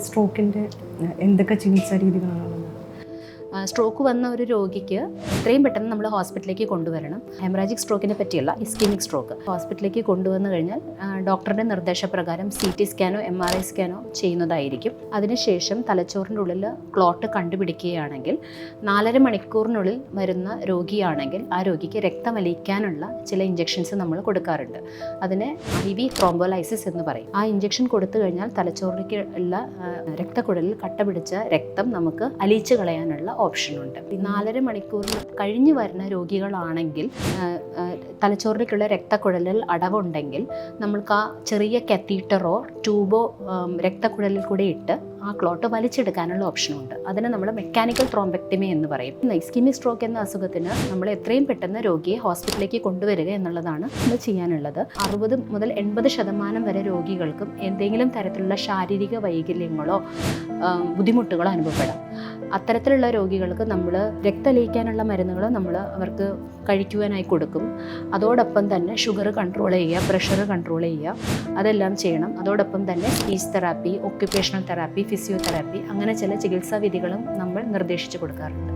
സ്ട്രോക്കിന്റെ എന്തൊക്കെ ചികിത്സാ രീതികളാണുള്ളത് സ്ട്രോക്ക് വന്ന ഒരു രോഗിക്ക് എത്രയും പെട്ടെന്ന് നമ്മൾ ഹോസ്പിറ്റലിലേക്ക് കൊണ്ടുവരണം. ഹെമറാജിക് സ്ട്രോക്കിനെ പറ്റിയുള്ള ഇസ്കീമിക് സ്ട്രോക്ക് ഹോസ്പിറ്റലിലേക്ക് കൊണ്ടുവന്നു കഴിഞ്ഞാൽ ഡോക്ടറുടെ നിർദ്ദേശപ്രകാരം സി ടി സ്കാനോ എം ആർ ഐ സ്കാനോ ചെയ്യുന്നതായിരിക്കും. അതിനുശേഷം തലച്ചോറിന്റെ ഉള്ളിൽ ക്ലോട്ട് കണ്ടുപിടിക്കുകയാണെങ്കിൽ നാലര മണിക്കൂറിനുള്ളിൽ വരുന്ന രോഗിയാണെങ്കിൽ ആ രോഗിക്ക് രക്തമലിക്കാനുള്ള ചില ഇഞ്ചെക്ഷൻസ് നമ്മൾ കൊടുക്കാറുണ്ട്. അതിനെ ഐ വി ത്രോംബോലൈസിസ് എന്ന് പറയും. ആ ഇഞ്ചെക്ഷൻ കൊടുത്തു കഴിഞ്ഞാൽ തലച്ചോറിലേക്ക് ഉള്ള രക്തക്കുഴലിൽ കട്ട പിടിച്ച രക്തം നമുക്ക് അലിയിച്ചു കളയാനുള്ള ഓപ്ഷനുണ്ട്. നാലര മണിക്കൂറിന് കഴിഞ്ഞു വരുന്ന രോഗികളാണെങ്കിൽ തലച്ചോറിലേക്കുള്ള രക്തക്കുഴലിൽ അടവുണ്ടെങ്കിൽ നമ്മൾക്ക് ആ ചെറിയ കത്തീറ്ററോ ട്യൂബോ രക്തക്കുഴലിൽ കൂടെ ഇട്ട് ആ ക്ലോട്ട് വലിച്ചെടുക്കാനുള്ള ഓപ്ഷനുണ്ട് അതിന് നമ്മൾ മെക്കാനിക്കൽ ത്രോംബെക്ടമി എന്ന് പറയും. ഇസ്കിമി സ്ട്രോക്ക് എന്ന അസുഖത്തിന് നമ്മൾ എത്രയും പെട്ടെന്ന് രോഗിയെ ഹോസ്പിറ്റലിലേക്ക് കൊണ്ടുവരിക എന്നുള്ളതാണ് നമ്മൾ ചെയ്യാനുള്ളത്. അറുപത് മുതൽ എൺപത് ശതമാനം വരെ രോഗികൾക്കും എന്തെങ്കിലും തരത്തിലുള്ള ശാരീരിക വൈകല്യങ്ങളോ ബുദ്ധിമുട്ടുകളോ അനുഭവപ്പെടാം. അത്തരത്തിലുള്ള രോഗികൾക്ക് നമ്മൾ രക്തലയിക്കാനുള്ള മരുന്നുകൾ നമ്മൾ അവർക്ക് കഴിക്കുവാനായി കൊടുക്കും. അതോടൊപ്പം തന്നെ ഷുഗർ കൺട്രോൾ ചെയ്യുക പ്രഷർ കൺട്രോൾ ചെയ്യുക അതെല്ലാം ചെയ്യണം. അതോടൊപ്പം തന്നെ speech therapy occupational therapy physiotherapy അങ്ങനെ ചില ചികിത്സാ വിധികളും നമ്മൾ നിർദ്ദേശിച്ചു കൊടുക്കാറുണ്ട്.